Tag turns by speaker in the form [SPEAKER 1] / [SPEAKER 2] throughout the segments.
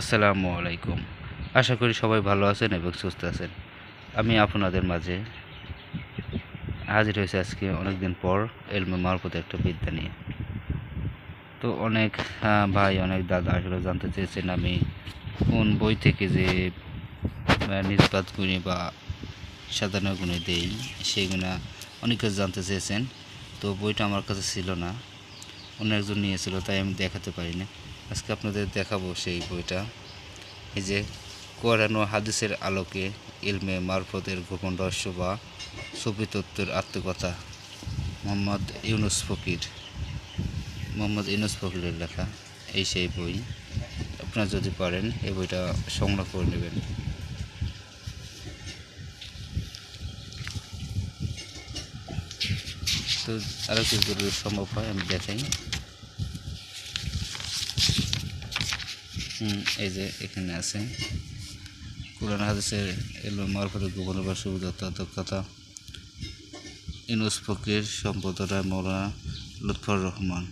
[SPEAKER 1] আসসালামু আলাইকুম। আশা করি সবাই ভালো আছেন এবং সুস্থ আছেন। আমি আপনাদের মাঝে হাজির হয়েছে আজকে অনেক দিন পর এলমে মারফত একটা বিদ্যা নিয়ে। তো অনেক ভাই, অনেক দাদা আসলে জানতে চেয়েছেন আমি কোন বই থেকে যে নিষ্পাত গুণী বা সাধারণ গুণে দেই সেগুলো অনেক কিছু জানতে চেয়েছেন। তো বইটা আমার কাছে ছিল না। অন্য একজন নিয়েছিল, তাই আমি দেখাতে পারি না আজকে আপনাদের দেখাবো সেই বইটা। এই যে কোরআন হাদিসের আলোকে ইলমে মারফতের গোপন রহস্য বা তত্ত্বের আত্মকথা মোহাম্মদ ইউনুস ফকির। মোহাম্মদ ইউনুস ফকিরের লেখা এই সেই বই। আপনারা যদি পারেন, এই বইটা সংগ্রহ করে নেবেন। তো আরও কিছু সম্ভব হয়, আমি দেখাই। এই যে এখানে আছে, কোরআন হাদিসের এলো মারফতের গোপন সুবিধা দক্ষতা ইনুস ফকির সম্পদরা মৌলানা লুৎফর রহমান।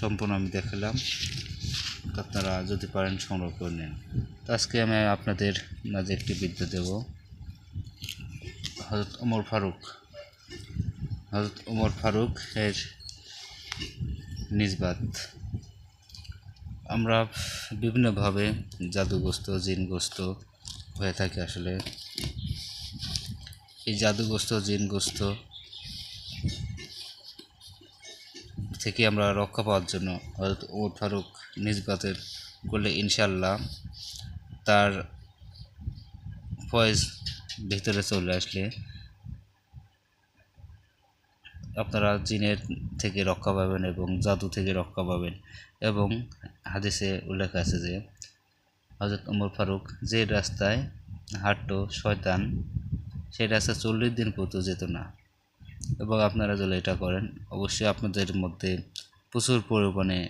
[SPEAKER 1] সম্পূর্ণ আমি দেখালাম, আপনারা যদি পারেন সংগ্রহ করে নেন। আজকে আমি আপনাদের মাঝে একটি বিদ্যা দেব। হজরত ওমর ফারুক। হজরত ওমর ফারুক এর নিজবাত আমরা বিভিন্নভাবে জাদুগ্রস্ত, জিনগ্রস্ত হয়ে থাকি আসলে। এই জাদুগ্রস্ত, জিনগ্রস্ত থেকে আমরা রক্ষা পাওয়ার জন্য হয়তো ও ফারুক নিজবাতের করলে ইনশাল্লাহ তার ফয়েজ ভিতরে চলে আসলে। আপনারা জিনের থেকে রক্ষা পাবেন এবং জাদু থেকে রক্ষা পাবেন। এবং হাদিসে উল্লেখ আছে যে হজরত উমর ফারুক যে রাস্তায় হাঁটতো শয়তান, সেই রাস্তা চল্লিশ দিন পর্যন্ত যেত না। এবং আপনারা যদি এটা করেন, অবশ্যই আপনাদের মধ্যে প্রচুর পরিমাণে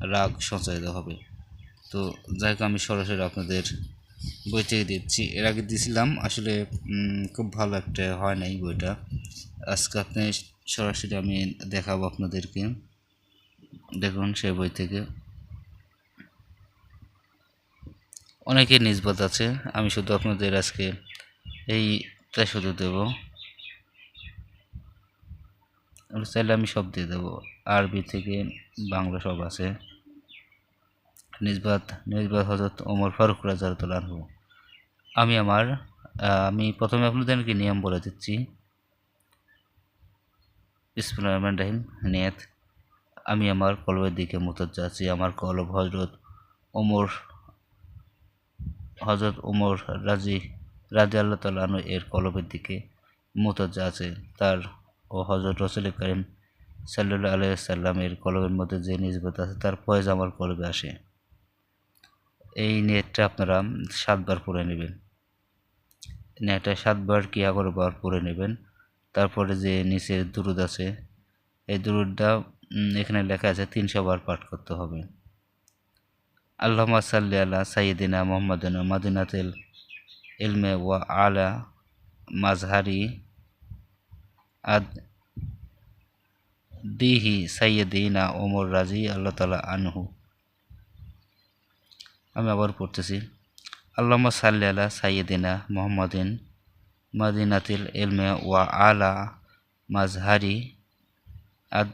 [SPEAKER 1] রাগ সঞ্চারিত হবে। তো যাই হোক, আমি সরাসরি আপনাদের বই থেকে দিচ্ছি এর আগে দিয়েছিলাম আসলে খুব ভালো একটা হয় নাই বইটা। আজকে আপনি সরাসরি আমি দেখাবো আপনাদেরকে। দেখুন সেই বই থেকে। অনেকে নিজবত আছে, আমি শুধু আপনাদের আজকে এইটা শুধু দেব। চাইলে আমি সব দিয়ে দেবো। আরবি থেকে বাংলা সব আছে। নিজবাত নিজবাত হজরত ওমর ফারুক রাজারতুল্লাহ আমি আমার আমি প্রথমে আপনাদেরকে নিয়ম বলে দিচ্ছি। ইসমুল্লাহ রহমান আমি আমার কলবের দিকে মুতজ্জা আছি। আমার কলব হজরত ওমর হজরত ওমর রাজি রাজি আল্লাহ তালু এর কলবের দিকে মুতজ্জা আছে। তার ও হজরত রসুল করিম সাল্লাহ আলাই সাল্লামের কলবের মধ্যে যে নিজবত আছে, তার ফয়েজ আমার কলবে আসে। এই নেটটা আপনারা সাতবার পরে নেবেন। নেটটা সাতবার কি বার পরে নেবেন। তারপরে যে নিচে দুরুদ আছে, এই দুরুদটা এখানে লেখা আছে তিনশো বার পাঠ করতে হবে। আল্লাহমা সাল্লি আল্লাহ সাইয়দিনা মোহাম্মদিন মাদিনাতিল ইলমে ওয়া আলা মাজহারি আদ, দিহি সাইয়দিনা ওমর রাজি আল্লাহ তালা আনহু। আমি আবার পড়তেছি। আল্লামা সাল্লি আলা সাইয়দিনা মোহাম্মদিন মাদিনাতিল ইলমে ওয়া আলা মাজহারি আদ,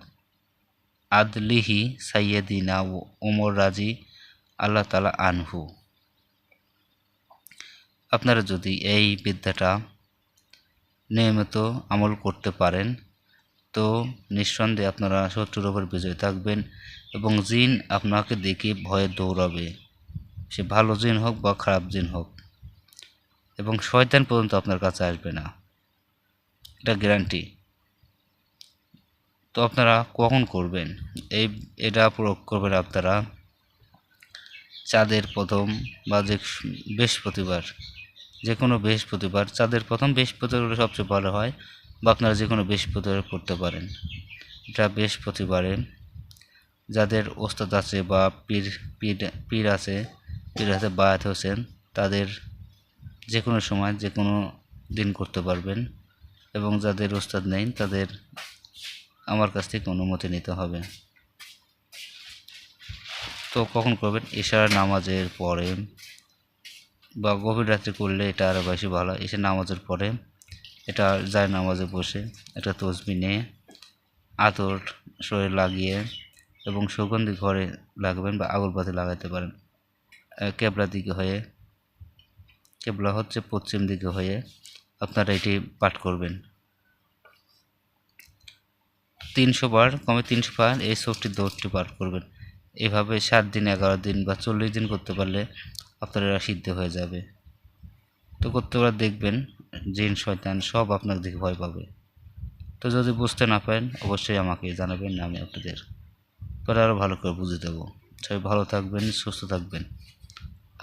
[SPEAKER 1] আদলিহি সাইয়দিনা ওমর রাজি আল্লাহ তালা আনহু। আপনারা যদি এই বিদ্যাটা নিয়মিত আমল করতে পারেন, তো নিঃসন্দেহে আপনারা শত্রুর ওপর বিজয় থাকবেন এবং জিন আপনাকে দেখে ভয়ে দৌড়াবে। সে ভালো জিন হোক বা খারাপ জিন হোক। এবং শয়তান পর্যন্ত আপনার কাছে আসবে না। এটা গ্যারান্টি তো আপনারা কখন করবেন? এই, এটা প্রয়োগ করবেন আপনারা চাঁদের প্রথম বা যে বৃহস্পতিবার। যে কোনো বৃহস্পতিবার, চাঁদের প্রথম বৃহস্পতিবার সবচেয়ে ভালো হয় বা আপনারা যে কোনো বৃহস্পতিবার করতে পারেন। এটা বৃহস্পতিবারে। যাদের ওস্তাদ আছে বা পীর পীর পীর আছে পীর আছে বায়াত হোসেন তাদের যে কোনো সময়, যে কোনো দিন করতে পারবেন এবং যাদের ওস্তাদ নেই, তাদের আমার কাছ থেকে অনুমতি নিতে হবে। তো কখন করবেন? এশার নামাজের পরে বা গভীর রাত্রে করলে এটা আরও বেশি ভালো। এসে নামাজের পরে এটা যায় নামাজে বসে একটা তসবি নিয়ে আতর শরীরে লাগিয়ে এবং সুগন্ধি ঘরে লাগবেন বা আগরবাতি লাগাতে পারেন। কেবলা দিকে হয়ে, কেবলা হচ্ছে পশ্চিম দিকে হয়ে আপনারা এটি পাঠ করবেন। তিনশো বার, কমে তিনশো বার এই সোপটি দৌড়টি পাঠ করবেন। এভাবে সাত দিন, এগারো দিন বা চল্লিশ দিন করতে পারলে আপনার এরা সিদ্ধ হয়ে যাবে। তো করতে পারে দেখবেন, জিন, শয়তান সব আপনার দিকে ভয় পাবে। তো যদি বুঝতে না পারেন, অবশ্যই আমাকে জানাবেন, আমি আপনাদের পরে আরও ভালো করে বুঝে দেবো। সবাই ভালো থাকবেন, সুস্থ থাকবেন।